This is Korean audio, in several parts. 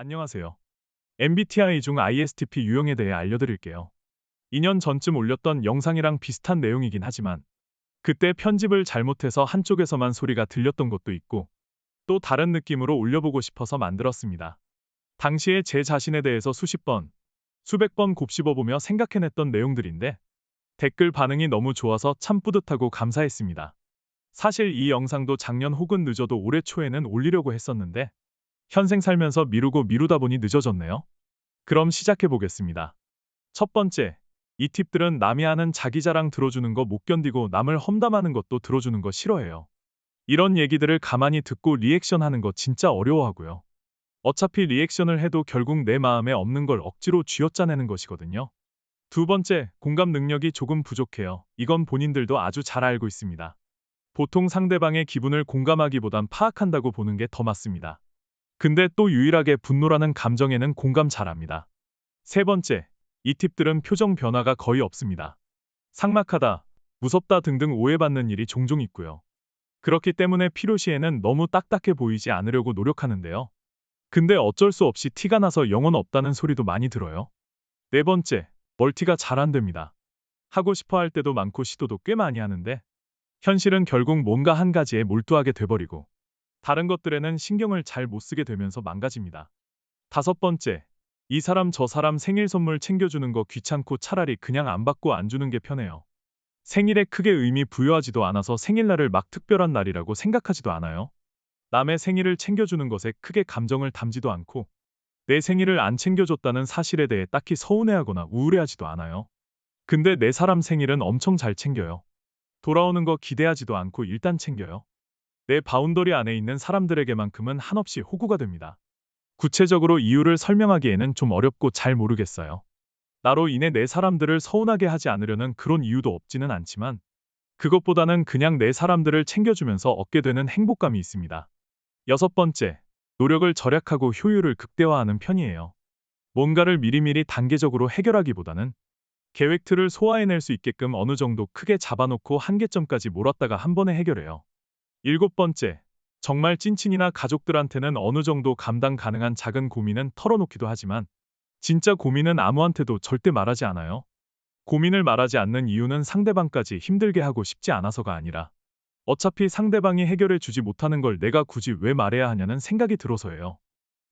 안녕하세요. MBTI 중 ISTP 유형에 대해 알려드릴게요. 2년 전쯤 올렸던 영상이랑 비슷한 내용이긴 하지만 그때 편집을 잘못해서 한쪽에서만 소리가 들렸던 것도 있고 또 다른 느낌으로 올려보고 싶어서 만들었습니다. 당시에 제 자신에 대해서 수십 번, 수백 번 곱씹어보며 생각해냈던 내용들인데 댓글 반응이 너무 좋아서 참 뿌듯하고 감사했습니다. 사실 이 영상도 작년 혹은 늦어도 올해 초에는 올리려고 했었는데 현생 살면서 미루고 미루다 보니 늦어졌네요. 그럼 시작해 보겠습니다. 첫 번째, 이 팁들은 남이 하는 자기 자랑 들어주는 거 못 견디고 남을 험담하는 것도 들어주는 거 싫어해요. 이런 얘기들을 가만히 듣고 리액션 하는 거 진짜 어려워하고요. 어차피 리액션을 해도 결국 내 마음에 없는 걸 억지로 쥐어짜내는 것이거든요. 두 번째, 공감 능력이 조금 부족해요. 이건 본인들도 아주 잘 알고 있습니다. 보통 상대방의 기분을 공감하기보단 파악한다고 보는 게 더 맞습니다. 근데 또 유일하게 분노라는 감정에는 공감 잘합니다. 세 번째, 이 팁들은 표정 변화가 거의 없습니다. 삭막하다, 무섭다 등등 오해받는 일이 종종 있고요. 그렇기 때문에 필요시에는 너무 딱딱해 보이지 않으려고 노력하는데요. 근데 어쩔 수 없이 티가 나서 영혼 없다는 소리도 많이 들어요. 네 번째, 멀티가 잘 안 됩니다. 하고 싶어 할 때도 많고 시도도 꽤 많이 하는데 현실은 결국 뭔가 한 가지에 몰두하게 돼버리고 다른 것들에는 신경을 잘 못 쓰게 되면서 망가집니다. 다섯 번째, 이 사람 저 사람 생일 선물 챙겨주는 거 귀찮고 차라리 그냥 안 받고 안 주는 게 편해요. 생일에 크게 의미 부여하지도 않아서 생일날을 막 특별한 날이라고 생각하지도 않아요. 남의 생일을 챙겨주는 것에 크게 감정을 담지도 않고 내 생일을 안 챙겨줬다는 사실에 대해 딱히 서운해하거나 우울해하지도 않아요. 근데 내 사람 생일은 엄청 잘 챙겨요. 돌아오는 거 기대하지도 않고 일단 챙겨요. 내 바운더리 안에 있는 사람들에게만큼은 한없이 호구가 됩니다. 구체적으로 이유를 설명하기에는 좀 어렵고 잘 모르겠어요. 나로 인해 내 사람들을 서운하게 하지 않으려는 그런 이유도 없지는 않지만 그것보다는 그냥 내 사람들을 챙겨주면서 얻게 되는 행복감이 있습니다. 여섯 번째, 노력을 절약하고 효율을 극대화하는 편이에요. 뭔가를 미리미리 단계적으로 해결하기보다는 계획 틀을 소화해낼 수 있게끔 어느 정도 크게 잡아놓고 한계점까지 몰았다가 한 번에 해결해요. 일곱 번째, 정말 찐친이나 가족들한테는 어느 정도 감당 가능한 작은 고민은 털어놓기도 하지만 진짜 고민은 아무한테도 절대 말하지 않아요. 고민을 말하지 않는 이유는 상대방까지 힘들게 하고 싶지 않아서가 아니라 어차피 상대방이 해결해 주지 못하는 걸 내가 굳이 왜 말해야 하냐는 생각이 들어서예요.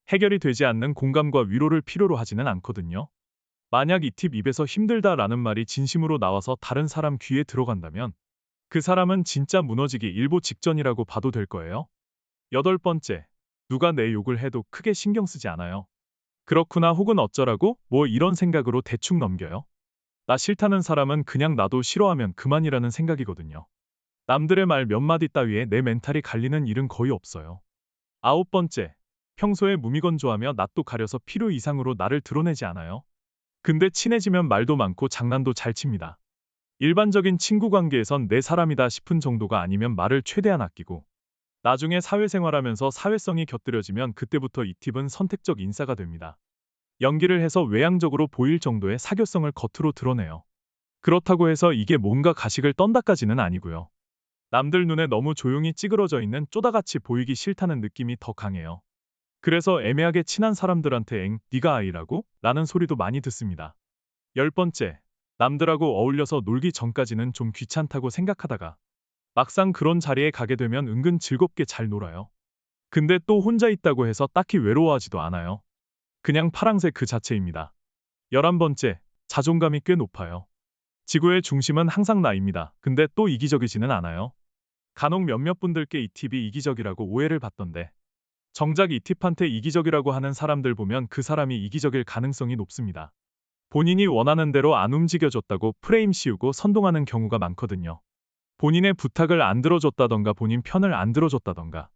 해결이 되지 않는 공감과 위로를 필요로 하지는 않거든요. 만약 이 팁 입에서 힘들다라는 말이 진심으로 나와서 다른 사람 귀에 들어간다면 그 사람은 진짜 무너지기 일보 직전이라고 봐도 될 거예요. 여덟 번째, 누가 내 욕을 해도 크게 신경 쓰지 않아요. 그렇구나 혹은 어쩌라고 뭐 이런 생각으로 대충 넘겨요. 나 싫다는 사람은 그냥 나도 싫어하면 그만이라는 생각이거든요. 남들의 말 몇 마디 따위에 내 멘탈이 갈리는 일은 거의 없어요. 아홉 번째, 평소에 무미건조하며 낯도 가려서 필요 이상으로 나를 드러내지 않아요. 근데 친해지면 말도 많고 장난도 잘 칩니다. 일반적인 친구 관계에선 내 사람이다 싶은 정도가 아니면 말을 최대한 아끼고 나중에 사회생활하면서 사회성이 곁들여지면 그때부터 이 팁은 선택적 인싸가 됩니다. 연기를 해서 외향적으로 보일 정도의 사교성을 겉으로 드러내요. 그렇다고 해서 이게 뭔가 가식을 떤다까지는 아니고요. 남들 눈에 너무 조용히 찌그러져 있는 쪼다같이 보이기 싫다는 느낌이 더 강해요. 그래서 애매하게 친한 사람들한테 엥, 네가 아이라고? 라는 소리도 많이 듣습니다. 열 번째, 남들하고 어울려서 놀기 전까지는 좀 귀찮다고 생각하다가 막상 그런 자리에 가게 되면 은근 즐겁게 잘 놀아요. 근데 또 혼자 있다고 해서 딱히 외로워하지도 않아요. 그냥 파랑새 그 자체입니다. 열한 번째, 자존감이 꽤 높아요. 지구의 중심은 항상 나입니다. 근데 또 이기적이지는 않아요. 간혹 몇몇 분들께 이 팁이 이기적이라고 오해를 받던데 정작 이 팁한테 이기적이라고 하는 사람들 보면 그 사람이 이기적일 가능성이 높습니다. 본인이 원하는 대로 안 움직여줬다고 프레임 씌우고 선동하는 경우가 많거든요. 본인의 부탁을 안 들어줬다던가 본인 편을 안 들어줬다던가.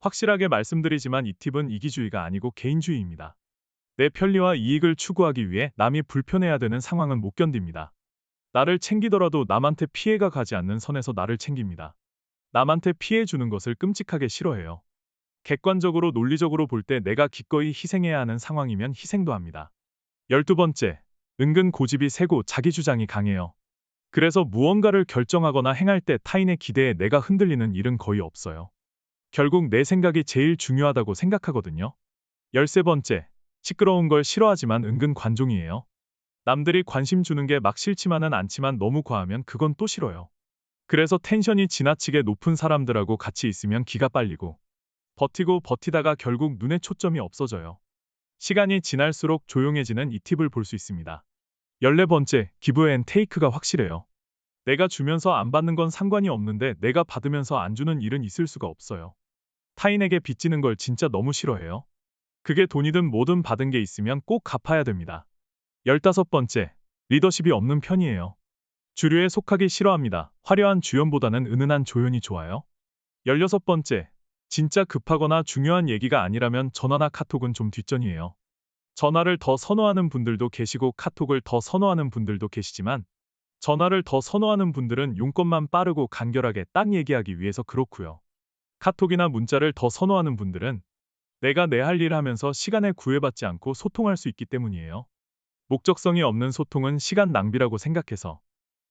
확실하게 말씀드리지만 이 팁은 이기주의가 아니고 개인주의입니다. 내 편리와 이익을 추구하기 위해 남이 불편해야 되는 상황은 못 견딥니다. 나를 챙기더라도 남한테 피해가 가지 않는 선에서 나를 챙깁니다. 남한테 피해 주는 것을 끔찍하게 싫어해요. 객관적으로 논리적으로 볼 때 내가 기꺼이 희생해야 하는 상황이면 희생도 합니다. 열두 번째, 은근 고집이 세고 자기 주장이 강해요. 그래서 무언가를 결정하거나 행할 때 타인의 기대에 내가 흔들리는 일은 거의 없어요. 결국 내 생각이 제일 중요하다고 생각하거든요. 13번째, 시끄러운 걸 싫어하지만 은근 관종이에요. 남들이 관심 주는 게 막 싫지만은 않지만 너무 과하면 그건 또 싫어요. 그래서 텐션이 지나치게 높은 사람들하고 같이 있으면 기가 빨리고 버티고 버티다가 결국 눈에 초점이 없어져요. 시간이 지날수록 조용해지는 이 팁을 볼 수 있습니다. 14번째, 기브 앤 테이크가 확실해요. 내가 주면서 안 받는 건 상관이 없는데 내가 받으면서 안 주는 일은 있을 수가 없어요. 타인에게 빚지는 걸 진짜 너무 싫어해요. 그게 돈이든 뭐든 받은 게 있으면 꼭 갚아야 됩니다. 15번째, 리더십이 없는 편이에요. 주류에 속하기 싫어합니다. 화려한 주연보다는 은은한 조연이 좋아요. 16번째, 진짜 급하거나 중요한 얘기가 아니라면 전화나 카톡은 좀 뒷전이에요. 전화를 더 선호하는 분들도 계시고 카톡을 더 선호하는 분들도 계시지만 전화를 더 선호하는 분들은 용건만 빠르고 간결하게 딱 얘기하기 위해서 그렇고요. 카톡이나 문자를 더 선호하는 분들은 내가 내 할 일 하면서 시간에 구애받지 않고 소통할 수 있기 때문이에요. 목적성이 없는 소통은 시간 낭비라고 생각해서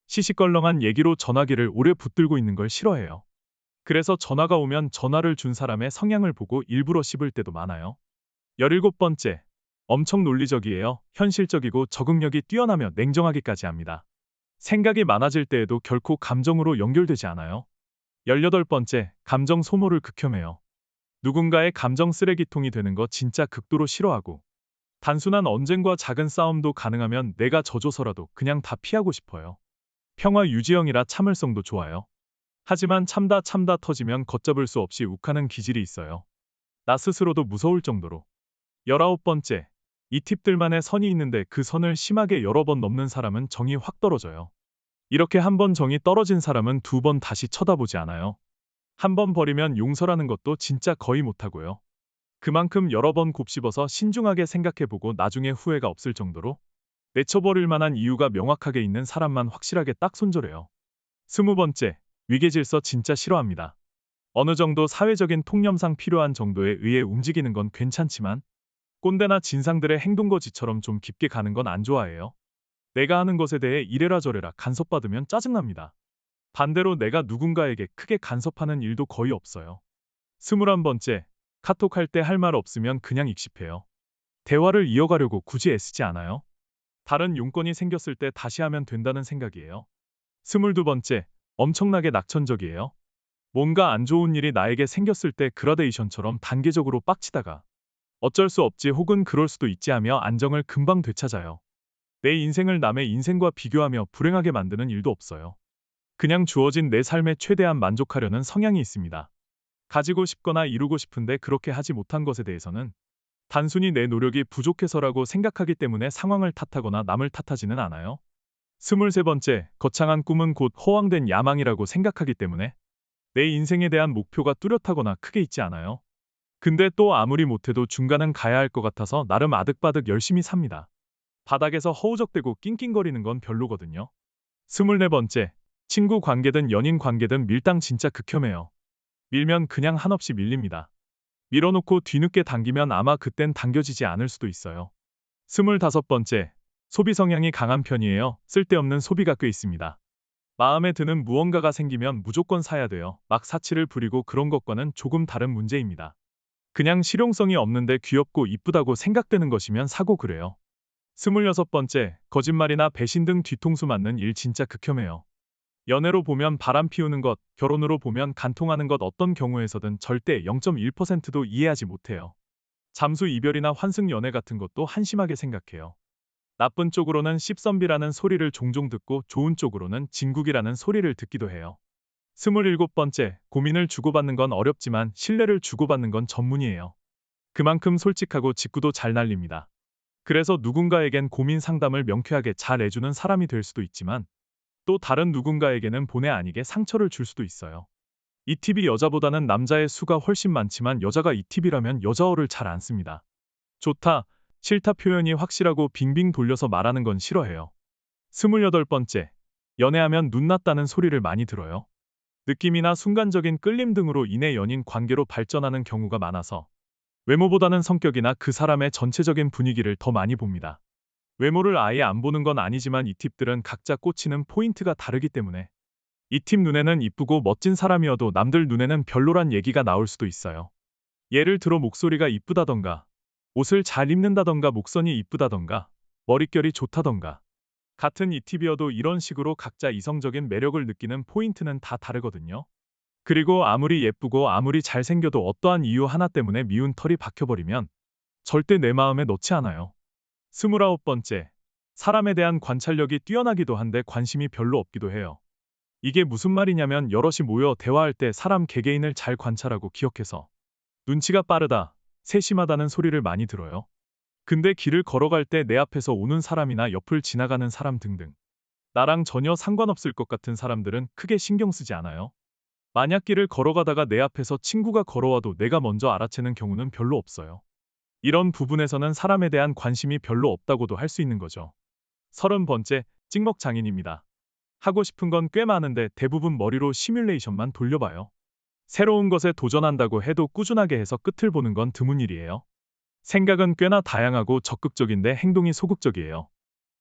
시시껄렁한 얘기로 전화기를 오래 붙들고 있는 걸 싫어해요. 그래서 전화가 오면 전화를 준 사람의 성향을 보고 일부러 씹을 때도 많아요. 17번째. 엄청 논리적이에요. 현실적이고 적응력이 뛰어나며 냉정하기까지 합니다. 생각이 많아질 때에도 결코 감정으로 연결되지 않아요. 18번째. 감정 소모를 극혐해요. 누군가의 감정 쓰레기통이 되는 거 진짜 극도로 싫어하고 단순한 언쟁과 작은 싸움도 가능하면 내가 져줘서라도 그냥 다 피하고 싶어요. 평화 유지형이라 참을성도 좋아요. 하지만 참다 참다 터지면 걷잡을 수 없이 욱하는 기질이 있어요. 나 스스로도 무서울 정도로. 19번째. 이 팁들만의 선이 있는데 그 선을 심하게 여러 번 넘는 사람은 정이 확 떨어져요. 이렇게 한 번 정이 떨어진 사람은 두 번 다시 쳐다보지 않아요. 한 번 버리면 용서라는 것도 진짜 거의 못하고요. 그만큼 여러 번 곱씹어서 신중하게 생각해보고 나중에 후회가 없을 정도로 내쳐버릴 만한 이유가 명확하게 있는 사람만 확실하게 딱 손절해요. 스무 번째, 위계질서 진짜 싫어합니다. 어느 정도 사회적인 통념상 필요한 정도에 의해 움직이는 건 괜찮지만 꼰대나 진상들의 행동거지처럼 좀 깊게 가는 건 안 좋아해요. 내가 하는 것에 대해 이래라 저래라 간섭받으면 짜증납니다. 반대로 내가 누군가에게 크게 간섭하는 일도 거의 없어요. 스물한 번째, 카톡할 때 할 말 없으면 그냥 익십해요. 대화를 이어가려고 굳이 애쓰지 않아요. 다른 용건이 생겼을 때 다시 하면 된다는 생각이에요. 스물두 번째, 엄청나게 낙천적이에요. 뭔가 안 좋은 일이 나에게 생겼을 때 그라데이션처럼 단계적으로 빡치다가 어쩔 수 없지 혹은 그럴 수도 있지 하며 안정을 금방 되찾아요. 내 인생을 남의 인생과 비교하며 불행하게 만드는 일도 없어요. 그냥 주어진 내 삶에 최대한 만족하려는 성향이 있습니다. 가지고 싶거나 이루고 싶은데 그렇게 하지 못한 것에 대해서는 단순히 내 노력이 부족해서라고 생각하기 때문에 상황을 탓하거나 남을 탓하지는 않아요. 스물세 번째, 거창한 꿈은 곧 허황된 야망이라고 생각하기 때문에 내 인생에 대한 목표가 뚜렷하거나 크게 있지 않아요. 근데 또 아무리 못해도 중간은 가야 할 것 같아서 나름 아득바득 열심히 삽니다. 바닥에서 허우적대고 낑낑거리는 건 별로거든요. 스물네 번째, 친구 관계든 연인 관계든 밀당 진짜 극혐해요. 밀면 그냥 한없이 밀립니다. 밀어놓고 뒤늦게 당기면 아마 그땐 당겨지지 않을 수도 있어요. 스물다섯 번째, 소비 성향이 강한 편이에요. 쓸데없는 소비가 꽤 있습니다. 마음에 드는 무언가가 생기면 무조건 사야 돼요. 막 사치를 부리고 그런 것과는 조금 다른 문제입니다. 그냥 실용성이 없는데 귀엽고 이쁘다고 생각되는 것이면 사고 그래요. 스물여섯 번째, 거짓말이나 배신 등 뒤통수 맞는 일 진짜 극혐해요. 연애로 보면 바람 피우는 것, 결혼으로 보면 간통하는 것 어떤 경우에서든 절대 0.1%도 이해하지 못해요. 잠수 이별이나 환승 연애 같은 것도 한심하게 생각해요. 나쁜 쪽으로는 씹선비라는 소리를 종종 듣고 좋은 쪽으로는 진국이라는 소리를 듣기도 해요. 스물일곱 번째, 고민을 주고받는 건 어렵지만 신뢰를 주고받는 건 전문이에요. 그만큼 솔직하고 직구도 잘 날립니다. 그래서 누군가에겐 고민 상담을 명쾌하게 잘 해주는 사람이 될 수도 있지만 또 다른 누군가에게는 본의 아니게 상처를 줄 수도 있어요. 이 팁이 여자보다는 남자의 수가 훨씬 많지만 여자가 이 팁이라면 여자어를 잘 안 씁니다. 좋다, 싫다 표현이 확실하고 빙빙 돌려서 말하는 건 싫어해요. 스물여덟 번째, 연애하면 눈 났다는 소리를 많이 들어요. 느낌이나 순간적인 끌림 등으로 인해 연인 관계로 발전하는 경우가 많아서 외모보다는 성격이나 그 사람의 전체적인 분위기를 더 많이 봅니다. 외모를 아예 안 보는 건 아니지만 이 팁들은 각자 꽂히는 포인트가 다르기 때문에 이 팁 눈에는 이쁘고 멋진 사람이어도 남들 눈에는 별로란 얘기가 나올 수도 있어요. 예를 들어 목소리가 이쁘다던가 옷을 잘 입는다던가 목선이 이쁘다던가 머릿결이 좋다던가 같은 이팁이어도 이런 식으로 각자 이성적인 매력을 느끼는 포인트는 다 다르거든요. 그리고 아무리 예쁘고 아무리 잘생겨도 어떠한 이유 하나 때문에 미운 털이 박혀버리면 절대 내 마음에 넣지 않아요. 스물아홉 번째, 사람에 대한 관찰력이 뛰어나기도 한데 관심이 별로 없기도 해요. 이게 무슨 말이냐면 여럿이 모여 대화할 때 사람 개개인을 잘 관찰하고 기억해서 눈치가 빠르다, 세심하다는 소리를 많이 들어요. 근데 길을 걸어갈 때 내 앞에서 오는 사람이나 옆을 지나가는 사람 등등 나랑 전혀 상관없을 것 같은 사람들은 크게 신경 쓰지 않아요. 만약 길을 걸어가다가 내 앞에서 친구가 걸어와도 내가 먼저 알아채는 경우는 별로 없어요. 이런 부분에서는 사람에 대한 관심이 별로 없다고도 할 수 있는 거죠. 서른 번째, 찍먹 장인입니다. 하고 싶은 건 꽤 많은데 대부분 머리로 시뮬레이션만 돌려봐요. 새로운 것에 도전한다고 해도 꾸준하게 해서 끝을 보는 건 드문 일이에요. 생각은 꽤나 다양하고 적극적인데 행동이 소극적이에요.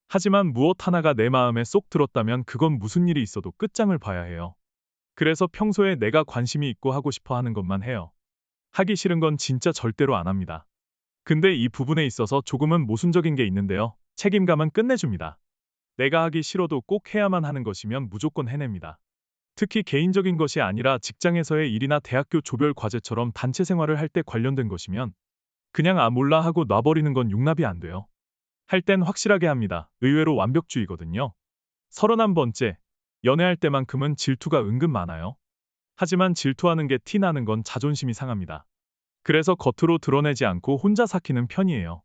하지만 무엇 하나가 내 마음에 쏙 들었다면 그건 무슨 일이 있어도 끝장을 봐야 해요. 그래서 평소에 내가 관심이 있고 하고 싶어 하는 것만 해요. 하기 싫은 건 진짜 절대로 안 합니다. 근데 이 부분에 있어서 조금은 모순적인 게 있는데요. 책임감은 끝내줍니다. 내가 하기 싫어도 꼭 해야만 하는 것이면 무조건 해냅니다. 특히 개인적인 것이 아니라 직장에서의 일이나 대학교 조별 과제처럼 단체 생활을 할 때 관련된 것이면 그냥 아 몰라 하고 놔버리는 건 용납이 안 돼요. 할 땐 확실하게 합니다. 의외로 완벽주의거든요. 서른한 번째, 연애할 때만큼은 질투가 은근 많아요. 하지만 질투하는 게 티 나는 건 자존심이 상합니다. 그래서 겉으로 드러내지 않고 혼자 삭히는 편이에요.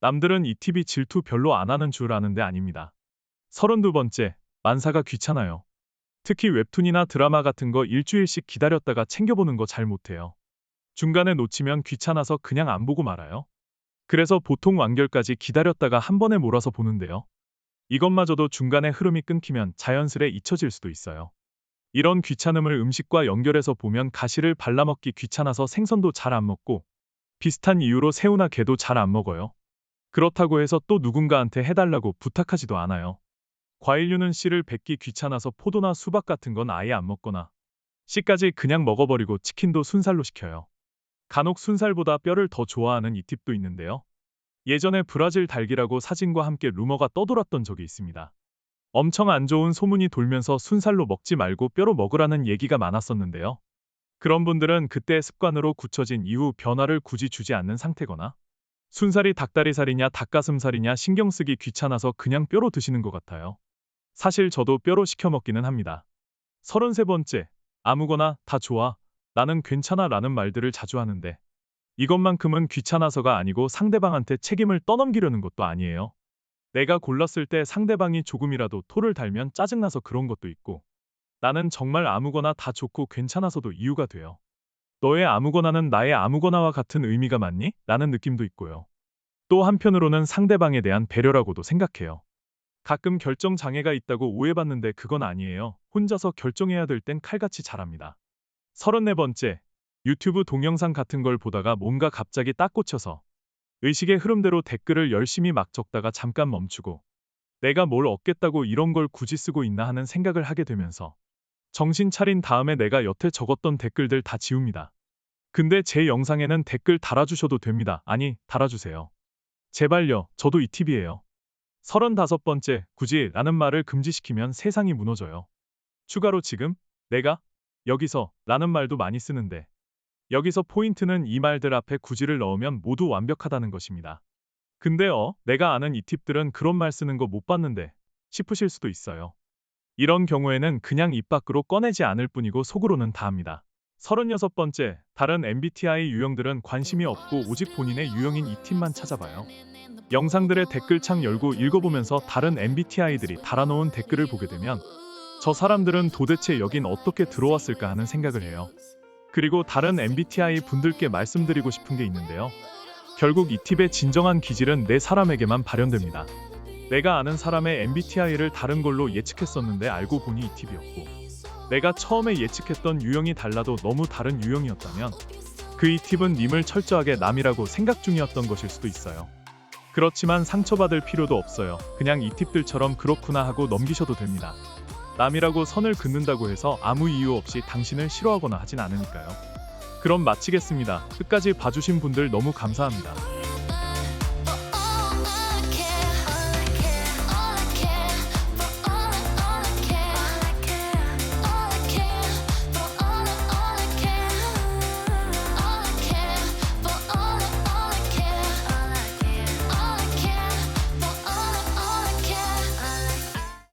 남들은 이 팁이 질투 별로 안 하는 줄 아는데 아닙니다. 서른두 번째, 만사가 귀찮아요. 특히 웹툰이나 드라마 같은 거 일주일씩 기다렸다가 챙겨보는 거 잘 못해요. 중간에 놓치면 귀찮아서 그냥 안 보고 말아요. 그래서 보통 완결까지 기다렸다가 한 번에 몰아서 보는데요. 이것마저도 중간에 흐름이 끊기면 자연스레 잊혀질 수도 있어요. 이런 귀찮음을 음식과 연결해서 보면 가시를 발라먹기 귀찮아서 생선도 잘 안 먹고 비슷한 이유로 새우나 게도 잘 안 먹어요. 그렇다고 해서 또 누군가한테 해달라고 부탁하지도 않아요. 과일류는 씨를 뱉기 귀찮아서 포도나 수박 같은 건 아예 안 먹거나 씨까지 그냥 먹어버리고 치킨도 순살로 시켜요. 간혹 순살보다 뼈를 더 좋아하는 이 팁도 있는데요. 예전에 브라질 닭이라고 사진과 함께 루머가 떠돌았던 적이 있습니다. 엄청 안 좋은 소문이 돌면서 순살로 먹지 말고 뼈로 먹으라는 얘기가 많았었는데요. 그런 분들은 그때 습관으로 굳혀진 이후 변화를 굳이 주지 않는 상태거나 순살이 닭다리살이냐 닭가슴살이냐 신경 쓰기 귀찮아서 그냥 뼈로 드시는 것 같아요. 사실 저도 뼈로 시켜 먹기는 합니다. 33번째, 아무거나 다 좋아, 나는 괜찮아 라는 말들을 자주 하는데 이것만큼은 귀찮아서가 아니고 상대방한테 책임을 떠넘기려는 것도 아니에요. 내가 골랐을 때 상대방이 조금이라도 토를 달면 짜증나서 그런 것도 있고 나는 정말 아무거나 다 좋고 괜찮아서도 이유가 돼요. 너의 아무거나는 나의 아무거나와 같은 의미가 맞니? 라는 느낌도 있고요. 또 한편으로는 상대방에 대한 배려라고도 생각해요. 가끔 결정 장애가 있다고 오해받는데 그건 아니에요. 혼자서 결정해야 될 땐 칼같이 잘합니다. 34번째, 유튜브 동영상 같은 걸 보다가 뭔가 갑자기 딱 꽂혀서 의식의 흐름대로 댓글을 열심히 막 적다가 잠깐 멈추고 내가 뭘 얻겠다고 이런 걸 굳이 쓰고 있나 하는 생각을 하게 되면서 정신 차린 다음에 내가 여태 적었던 댓글들 다 지웁니다. 근데 제 영상에는 댓글 달아주셔도 됩니다. 아니, 달아주세요. 제발요, 저도 이 팁이에요. 35번째, 굳이 라는 말을 금지시키면 세상이 무너져요. 추가로 지금, 내가, 여기서 라는 말도 많이 쓰는데 여기서 포인트는 이 말들 앞에 굳이를 넣으면 모두 완벽하다는 것입니다. 근데 어, 내가 아는 이 팁들은 그런 말 쓰는 거 못 봤는데 싶으실 수도 있어요. 이런 경우에는 그냥 입 밖으로 꺼내지 않을 뿐이고 속으로는 다 합니다. 36번째, 다른 MBTI 유형들은 관심이 없고 오직 본인의 유형인 이 팁만 찾아봐요. 영상들의 댓글창 열고 읽어보면서 다른 MBTI들이 달아놓은 댓글을 보게 되면 저 사람들은 도대체 여긴 어떻게 들어왔을까 하는 생각을 해요. 그리고 다른 MBTI 분들께 말씀드리고 싶은 게 있는데요. 결국 이 팁의 진정한 기질은 내 사람에게만 발현됩니다. 내가 아는 사람의 MBTI를 다른 걸로 예측했었는데 알고 보니 이 팁이었고 내가 처음에 예측했던 유형이 달라도 너무 다른 유형이었다면 그 이 팁은 님을 철저하게 남이라고 생각 중이었던 것일 수도 있어요. 그렇지만 상처받을 필요도 없어요. 그냥 이 팁들처럼 그렇구나 하고 넘기셔도 됩니다. 남이라고 선을 긋는다고 해서 아무 이유 없이 당신을 싫어하거나 하진 않으니까요. 그럼 마치겠습니다. 끝까지 봐주신 분들 너무 감사합니다.